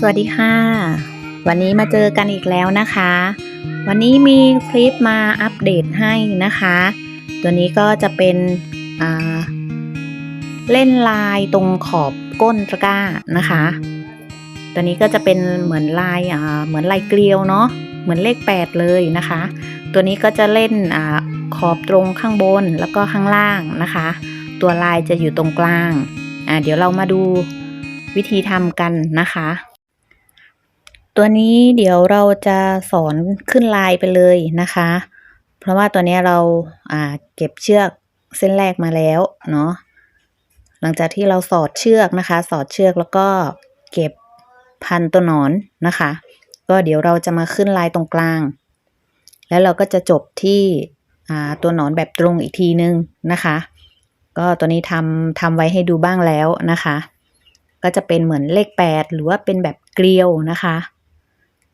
สวัสดีค่ะ วันนี้มาเจอกันอีกแล้วนะคะ วันนี้มีคลิปมาอัปเดตให้นะคะ ตัวนี้ก็จะเป็นเล่นลายตรงขอบก้นตะกร้านะคะ ตัวนี้ก็จะเป็นเหมือนลายเหมือนลายเกลียวเนาะเหมือนเลขแปดเลยนะคะ ตัวนี้ก็จะเล่นอขอบตรงข้างบนแล้วก็ข้างล่างนะคะ ตัวลายจะอยู่ตรงกลาง เดี๋ยวเรามาดูวิธีทำกันนะคะ ตัวนี้เดี๋ยวเราจะสอนขึ้นลายไปเลยนะคะ เพราะว่าตัวนี้เราอ่าเก็บเชือกเส้นแรกมาแล้วเนาะหลังจากที่เราสอดเชือกนะคะ สอดเชือกแล้วก็เก็บพันตัวหนอนนะคะ ก็เดี๋ยวเราจะมาขึ้นลายตรงกลาง แล้วเราก็จะจบที่ตัวหนอนแบบตรงอีกทีนึงนะคะ ก็ตัวนี้ทำทำไว้ให้ดูบ้างแล้วนะคะ ก็จะเป็นเหมือนเลขแปดหรือว่าเป็นแบบเกลียวนะคะ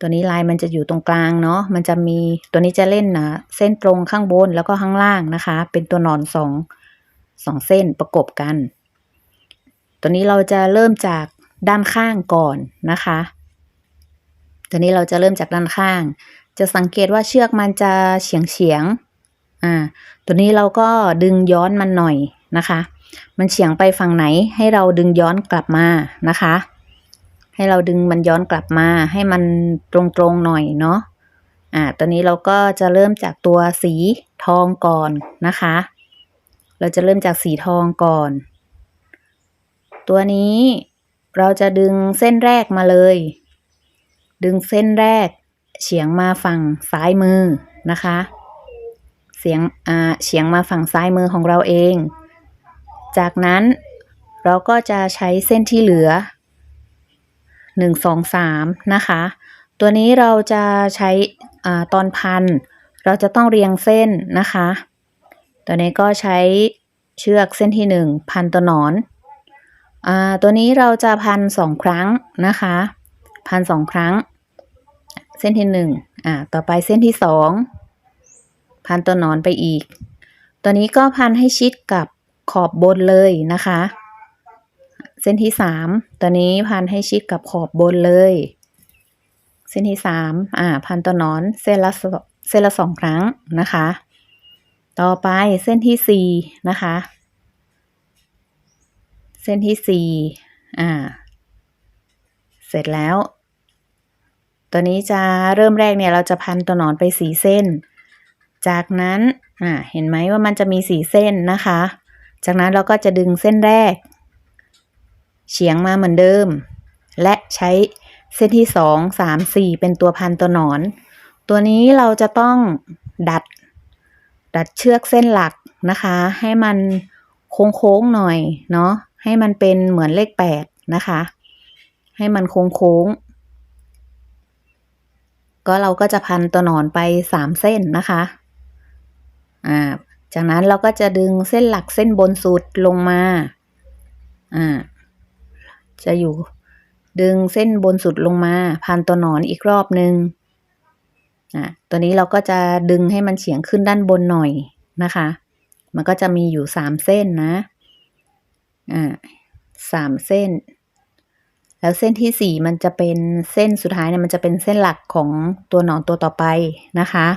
ตัวนี้ลายมันจะอยู่ตรงกลางเนาะ มันจะมีตัวนี้จะเล่นนะเส้นตรงข้างบนแล้วก็ข้างล่างนะคะ เป็นตัวหนอนสองสองเส้นประกบกัน ตัวนี้เราจะเริ่มจากด้านข้างก่อนนะคะ ตัวนี้เราจะเริ่มจากด้านข้าง จะสังเกตว่าเชือกมันจะเฉียงเฉียงอ่า ตัวนี้เราก็ดึงย้อนมันหน่อยนะคะ มันเฉียงไปฝั่งไหนให้เราดึงย้อนกลับมานะคะ ให้เราดึงมันย้อนกลับมาให้มันตรงๆหน่อยเนาะอ่าตอนนี้เราก็จะเริ่มจากตัวสีทองก่อนนะคะ เราจะเริ่มจากสีทองก่อน ตัวนี้เราจะดึงเส้นแรกมาเลย ดึงเส้นแรกเฉียงมาฝั่งซ้ายมือนะคะ เสียงอ่าเฉียงมาฝั่งซ้ายมือของเราเอง จากนั้นเราก็จะใช้เส้นที่เหลือ หนึ่งสองสามนะคะ ตัวนี้เราจะใช้อตอนพัน เราจะต้องเรียงเส้นนะคะ ตัวนี้ก็ใช้เชือกเส้นที่หนึ่งพันตัวหนอนอตัวนี้เราจะพันสองครั้งนะคะ พันสองครั้ง เส้นที่หนึ่งอ่าต่อไปเส้นที่สองพันตัวหนอนไปอีก ตัวนี้ก็พันให้ชิดกับขอบบนเลยนะคะ เส้นที่สามตัวนี้พันให้ชิดกับขอบบนเลย เส้นที่สามอ่า พันตัวหนอนเส้นละเส้นละสองครั้งนะคะ ต่อไปเส้นที่สี่นะคะ เส้นที่สี่อ่า เสร็จแล้ว ตัวนี้จะเริ่มแรกเนี่ยเราจะพันตัวหนอนไปสีเส้น จากนั้นอ่าเห็นไหมว่ามันจะมีสีเส้นนะคะ จากนั้นเราก็จะดึงเส้นแรก เฉียงมาเหมือนเดิม และใช้เส้นที่สองสามสี่เป็นตัวพันตัวหนอน ตัวนี้เราจะต้องดัด ดัดเชือกเส้นหลักนะคะ ให้มันโค้งๆหน่อยเนาะให้มันเป็นเหมือนเลขแปดนะคะ ให้มันโค้งๆก็เราก็จะพันตัวหนอนไปสามเส้นนะคะอ่าจากนั้นเราก็จะดึงเส้นหลักเส้นบนสุดลงมาอ่า จะอยู่ ดึงเส้นบนสุดลงมาพันตัวหนอนอีกรอบนึงอะตัวนี้เราก็จะดึงให้มันเฉียงขึ้นด้านบนหน่อยนะคะ มันก็จะมีอยู่สามเส้นนะอ่าสามเส้น แล้วเส้นที่สี่มันจะเป็นเส้นสุดท้ายเนี่ยมันจะเป็นเส้นหลักของตัวหนอนตัวต่อไปนะคะ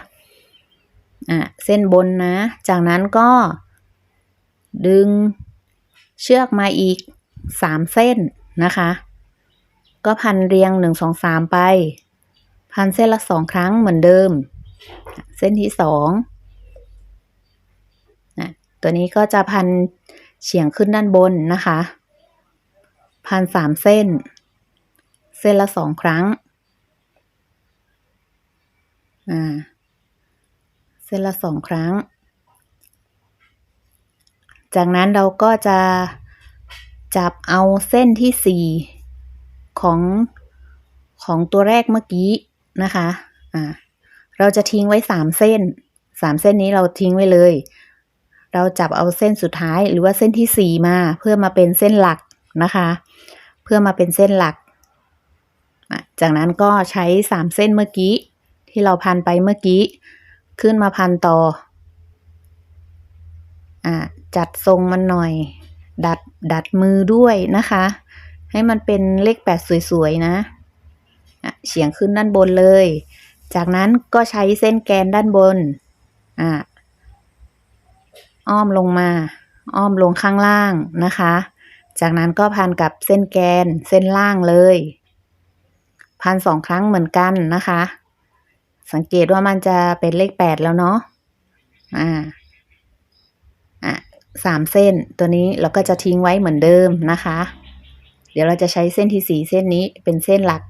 อะเส้นบนนะ จากนั้นก็ ดึงเชือกมาอีกสามเส้น นะคะ ก็พันเรียงหนึ่งสองสามไป พันเส้นละสองครั้งเหมือนเดิม เส้นที่สองนะตัวนี้ก็จะพันเฉียงขึ้นด้านบนนะคะ พันสามเส้น เส้นละสองครั้งอ่าเส้นละสองครั้ง จากนั้นเราก็จะ จับเอาเส้นที่สี่ของของตัวแรกเมื่อกี้นะคะอ่าเราจะทิ้งไว้สามเส้นสามเส้นนี้เราทิ้งไว้เลย เราจับเอาเส้นสุดท้ายหรือว่าเส้นที่สี่มาเพื่อมาเป็นเส้นหลักนะคะ เพื่อมาเป็นเส้นหลัก จากนั้นก็ใช้สามเส้นเมื่อกี้ ที่เราพันไปเมื่อกี้ ขึ้นมาพันต่ออจัดทรงมันหน่อย ดัดดัดมือด้วยนะคะ ให้มันเป็นเลขแปดสวยๆนะเฉียงขึ้นด้านบนเลย จากนั้นก็ใช้เส้นแกนด้านบนอะอ้อมลงมา อ้อมลงข้างล่างนะคะ จากนั้นก็พันกับเส้นแกนเส้นล่างเลย พันสองครั้งเหมือนกันนะคะ สังเกตว่ามันจะเป็นเลขแปดแล้วเนาะอ่า สามเส้น ตัวนี้เราก็จะทิ้งไว้เหมือนเดิมนะคะ เดี๋ยวเราจะใช้เส้นที่สีเส้นนี้เป็นเส้นหลัก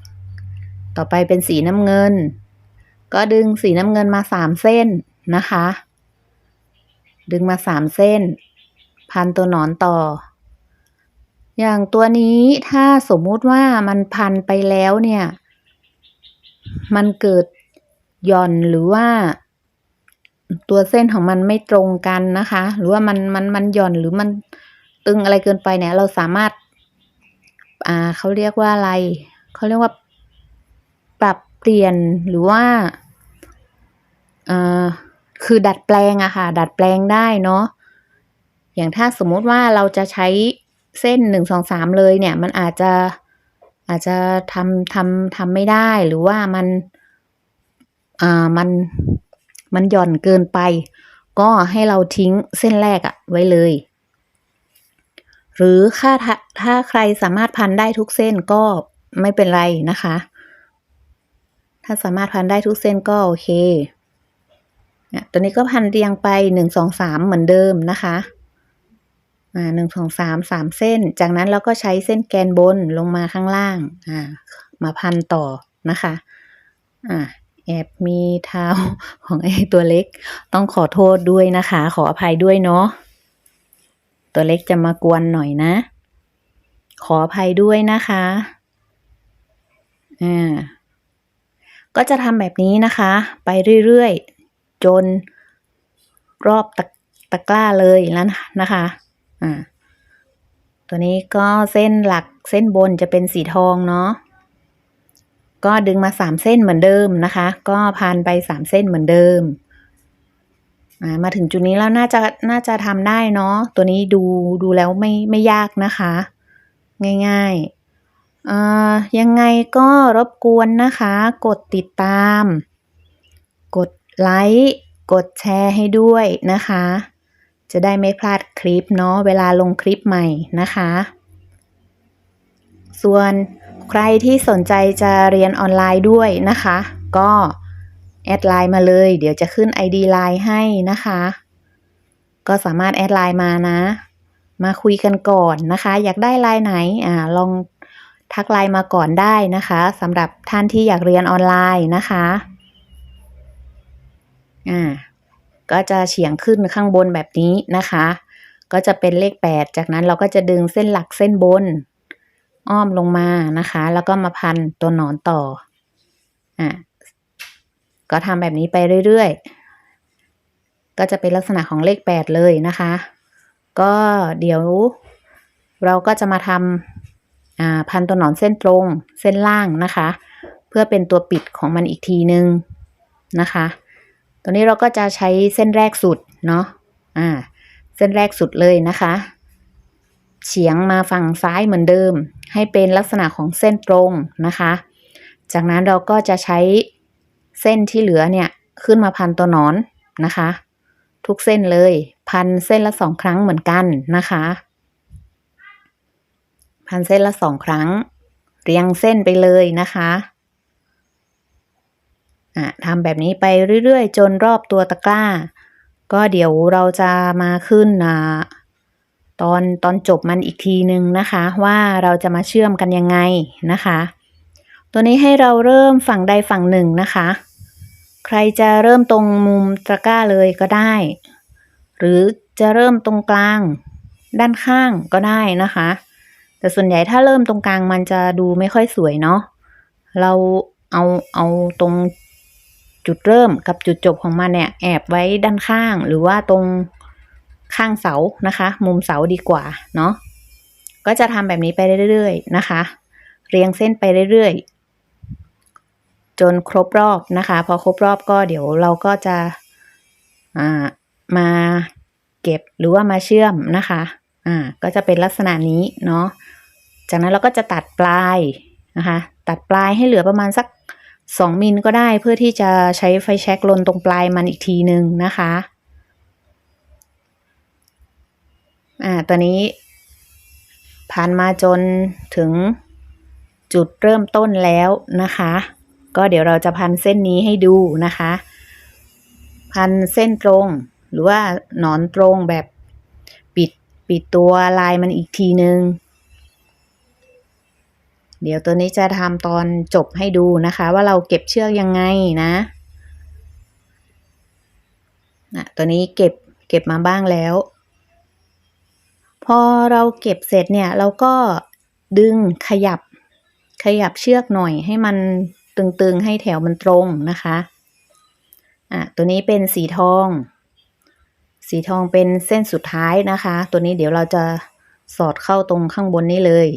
ต่อไปเป็นสีน้ำเงิน ก็ดึงสีน้ำเงินมาสามเส้นนะคะ ดึงมาสามเส้น พันตัวหนอนต่อ อย่างตัวนี้ถ้าสมมุติว่ามันพันไปแล้วเนี่ย มันเกิดหย่อนหรือว่า ตัวเส้นของมันไม่ตรงกันนะคะ หรือว่ามันมันมันหย่อนหรือมันตึงอะไรเกินไปเนี่ย เราสามารถ อ่าเขาเรียกว่าอะไรเขาเรียกว่า ปรับเปลี่ยนหรือว่าอ่อคือดัดแปลงอะค่ะ ดัดแปลงได้เนาะอย่างถ้าสมมติว่าเราจะใช้เส้นหนึ่งสองสามเลยเนี่ย มันอาจจะอาจจะทำทำทำไม่ได้หรือว่ามันอ่ามัน มันหย่อนเกินไป ก็ให้เราทิ้งเส้นแรกอะไว้เลย หรือถ้าถ้าถ้าใครสามารถพันได้ทุกเส้นก็ไม่เป็นไรนะคะ ถ้าสามารถพันได้ทุกเส้นก็โอเคเนี่ยตัวนี้ก็พันเรียงไปหนึ่งสองสามเหมือนเดิมนะคะอ่าหนึ่งสองสามสามเส้น จากนั้นเราก็ใช้เส้นแกนบนลงมาข้างล่างอ่ามาพันต่อนะคะ อ่า แอบมีเท้าของไอ้ตัวเล็ก ต้องขอโทษด้วยนะคะ ขออภัยด้วยเนาะตัวเล็กจะมากวนหน่อยนะ ขออภัยด้วยนะคะอ่าก็จะทำแบบนี้นะคะ ไปเรื่อยๆ จนรอบตะตะกร้าเลยแล้วนะคะอ่าตัวนี้ก็เส้นหลักเส้นบนจะเป็นสีทองเนาะ ก็ดึงมาสามเส้นเหมือนเดิมนะคะ ก็พันไปสามเส้นเหมือนเดิมมาถึงจุดนี้แล้วน่าจะน่าจะทำได้เนาะตัวนี้ดูดูแล้วไม่ไม่ยากนะคะ ง่ายๆยังไงก็รบกวนนะคะ กดติดตาม กดไลค์กดแชร์ให้ด้วยนะคะ จะได้ไม่พลาดคลิปเนาะเวลาลงคลิปใหม่นะคะ ส่วน ใครที่สนใจจะเรียนออนไลน์ด้วยนะคะ ก็แอดไลน์มาเลย เดี๋ยวจะขึ้น ID ไลน์ให้นะคะ ก็สามารถแอดไลน์มานะ มาคุยกันก่อนนะคะ อยากได้ไลน์ไหนอ่าลองทักไลน์มาก่อนได้นะคะสำหรับท่านที่อยากเรียนออนไลน์นะคะอ่าก็จะเฉียงขึ้นข้างบนแบบนี้นะคะ ก็จะเป็นเลข 8 จากนั้นเราก็จะดึงเส้นหลักเส้นบน อ้อมลงมานะคะ แล้วก็มาพันตัวหนอนต่ออ่าก็ทำแบบนี้ไปเรื่อยๆ ก็จะเป็นลักษณะของเลข 8 เลยนะคะ ก็เดี๋ยวเราก็จะมาทำอ่าพันตัวหนอนเส้นตรงเส้นล่างนะคะ เพื่อเป็นตัวปิดของมันอีกทีนึงนะคะ ตัวนี้เราก็จะใช้เส้นแรกสุดเนาะอ่าเส้นแรกสุดเลยนะคะ เฉียงมาฝั่งซ้ายเหมือนเดิม ให้เป็นลักษณะของเส้นตรงนะคะ จากนั้นเราก็จะใช้เส้นที่เหลือเนี่ยขึ้นมาพันตัวหนอนนะคะ ทุกเส้นเลยพันเส้นละสองครั้งเหมือนกันนะคะ พันเส้นละสองครั้ง เรียงเส้นไปเลยนะคะอะทำแบบนี้ไปเรื่อยๆ จนรอบตัวตะกร้า ก็เดี๋ยวเราจะมาขึ้นอ่า ตอนตอนจบมันอีกทีนึงนะคะ ว่าเราจะมาเชื่อมกันยังไงนะคะ ตัวนี้ให้เราเริ่มฝั่งใดฝั่งหนึ่งนะคะ ใครจะเริ่มตรงมุมตะกร้าเลยก็ได้ หรือจะเริ่มตรงกลาง ด้านข้างก็ได้นะคะ แต่ส่วนใหญ่ถ้าเริ่มตรงกลางมันจะดูไม่ค่อยสวยเนาะเราเอาเอาตรงจุดเริ่มกับจุดจบของมันเนี่ยแอบไว้ด้านข้าง หรือว่าตรง ข้างเสานะคะ มุมเสาดีกว่าเนาะก็จะทำแบบนี้ไปเรื่อยๆนะคะ เรียงเส้นไปเรื่อยๆ จนครบรอบนะคะ พอครบรอบก็เดี๋ยวเราก็จะามาเก็บหรือว่ามาเชื่อมนะคะอ่าก็จะเป็นลักษณะนี้เนาะจากนั้นเราก็จะตัดปลายนะคะ ตัดปลายให้เหลือประมาณสัก 2มิลก็ได้เพื่อที่จะใช้ไฟแช็กลนตรงปลายมันอีกทีหนึ่งนะคะ อ่าตอนนี้ผ่านมาจนถึงจุดเริ่มต้นแล้วนะคะ ก็เดี๋ยวเราจะพันเส้นนี้ให้ดูนะคะ พันเส้นตรง หรือว่าหนอนตรงแบบปิดปิดตัวลายมันอีกทีนึง เดี๋ยวตัวนี้จะทำตอนจบให้ดูนะคะ ว่าเราเก็บเชือกยังไงนะนะตัวนี้เก็บเก็บมาบ้างแล้ว พอเราเก็บเสร็จเนี่ยเราก็ดึงขยับขยับเชือกหน่อยให้มันตึงๆให้แถวมันตรงนะคะอะตัวนี้เป็นสีทอง สีทองเป็นเส้นสุดท้ายนะคะ ตัวนี้เดี๋ยวเราจะสอดเข้าตรงข้างบนนี้เลย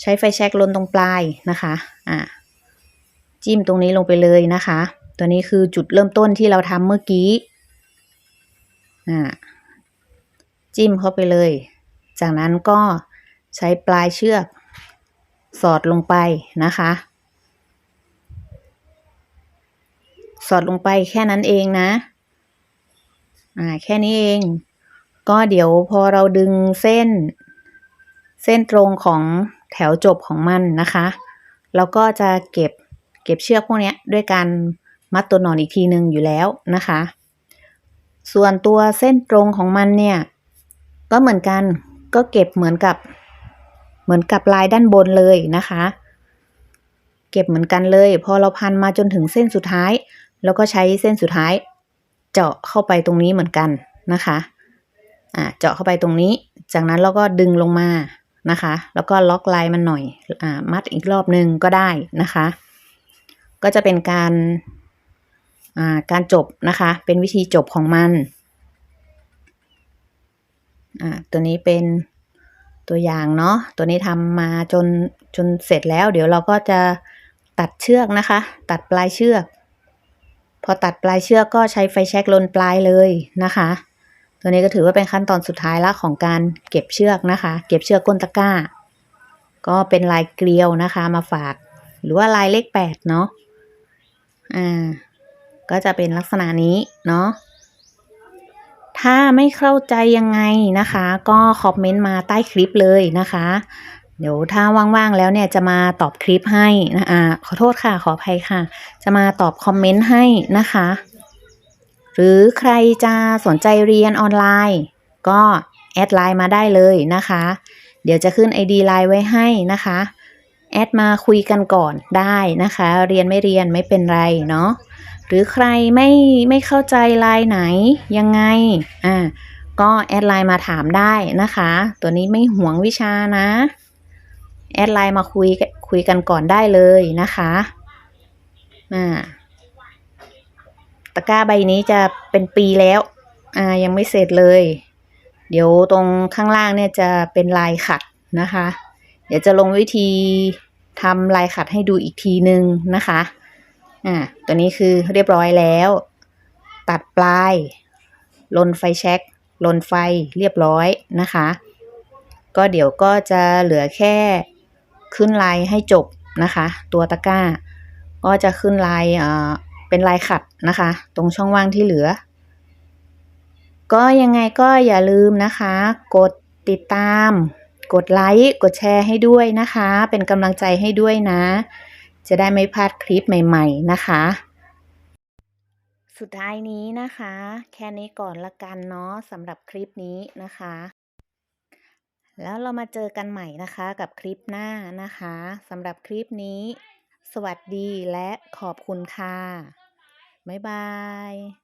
ใช้ไฟแช็กลนตรงปลายนะคะอะจิ้มตรงนี้ลงไปเลยนะคะ ตัวนี้คือจุดเริ่มต้นที่เราทำเมื่อกี้อะ จิ้มเข้าไปเลย จากนั้นก็ใช้ปลายเชือก สอดลงไปนะคะ สอดลงไปแค่นั้นเองนะ อ่าแค่นี้เอง ก็เดี๋ยวพอเราดึงเส้น เส้นตรงของแถวจบของมันนะคะเราก็จะเก็บเก็บเชือกพวกนี้ด้วยการมัดตัวหนอนอีกทีหนึ่งอยู่แล้วนะคะ ส่วนตัวเส้นตรงของมันเนี่ย ก็เหมือนกันก็เก็บเหมือนกับ เหมือนกับลายด้านบนเลยนะคะ เก็บเหมือนกันเลย พอเราพันมาจนถึงเส้นสุดท้าย แล้วก็ใช้เส้นสุดท้าย เจาะเข้าไปตรงนี้เหมือนกันนะคะอ่าเจาะเข้าไปตรงนี้ จากนั้นเราก็ดึงลงมานะคะ แล้วก็ล็อกลายมันหน่อยอ่ามัดอีกรอบหนึ่งก็ได้นะคะ ก็จะเป็นการอ่าการจบนะคะ เป็นวิธีจบของมัน อ่าตัวนี้เป็นตัวอย่างเนาะตัวนี้ทำมาจนจนเสร็จแล้ว เดี๋ยวเราก็จะตัดเชือกนะคะ ตัดปลายเชือก พอตัดปลายเชือกก็ใช้ไฟแช็กลนปลายเลยนะคะ ตัวนี้ก็ถือว่าเป็นขั้นตอนสุดท้ายละของการเก็บเชือกนะคะ เก็บเชือกก้นตะกร้า ก็เป็นลายเกลียวนะคะมาฝาก หรือว่าลายเลขแปดเนาะอ่าก็จะเป็นลักษณะนี้เนาะ ถ้าไม่เข้าใจยังไงนะคะ ก็คอมเมนต์มาใต้คลิปเลยนะคะ เดี๋ยวถ้าว่างๆแล้วเนี่ยจะมาตอบคลิปให้นะอ่าขอโทษค่ะขออภัยค่ะ จะมาตอบคอมเมนต์ให้นะคะ หรือใครจะสนใจเรียนออนไลน์ ก็แอดไลน์มาได้เลยนะคะ เดี๋ยวจะขึ้น ID ไลน์ไว้ให้นะคะแอดมาคุยกันก่อนได้นะคะ เรียนไม่เรียนไม่เป็นไรเนาะ หรือใครไม่ไม่เข้าใจลน์ไหนยังไงอ่าก็แอดไลน์มาถามได้นะคะ ตัวนี้ไม่ห่วงวิชานะ แอดไลน์มาคุยคุยกันก่อนได้เลยนะคะอ่าตะกร้าใบนี้จะเป็นปีแล้วอ่ายังไม่เสร็จเลย เดี๋ยวตรงข้างล่างเนี่ยจะเป็นลายขัดนะคะ เดี๋ยวจะลงวิธีทำลายขัดให้ดูอีกทีนึงนะคะ อ่าตัวนี้คือเรียบร้อยแล้ว ตัดปลาย ลนไฟแช็กลนไฟเรียบร้อยนะคะ ก็เดี๋ยวก็จะเหลือแค่ขึ้นลายให้จบนะคะ ตัวตะกร้า ก็จะขึ้นลายเอ่อเป็นลายขัดนะคะ ตรงช่องว่างที่เหลือ ก็ยังไงก็อย่าลืมนะคะ กดติดตาม กดไลค์ กดแชร์ให้ด้วยนะคะ เป็นกำลังใจให้ด้วยนะ จะได้ไม่พลาดคลิปใหม่ๆนะคะ สุดท้ายนี้นะคะ แค่นี้ก่อนละกันเนาะสำหรับคลิปนี้นะคะ แล้วเรามาเจอกันใหม่นะคะกับคลิปหน้านะคะสำหรับคลิปนี้ สวัสดีและขอบคุณค่ะ บ๊ายบาย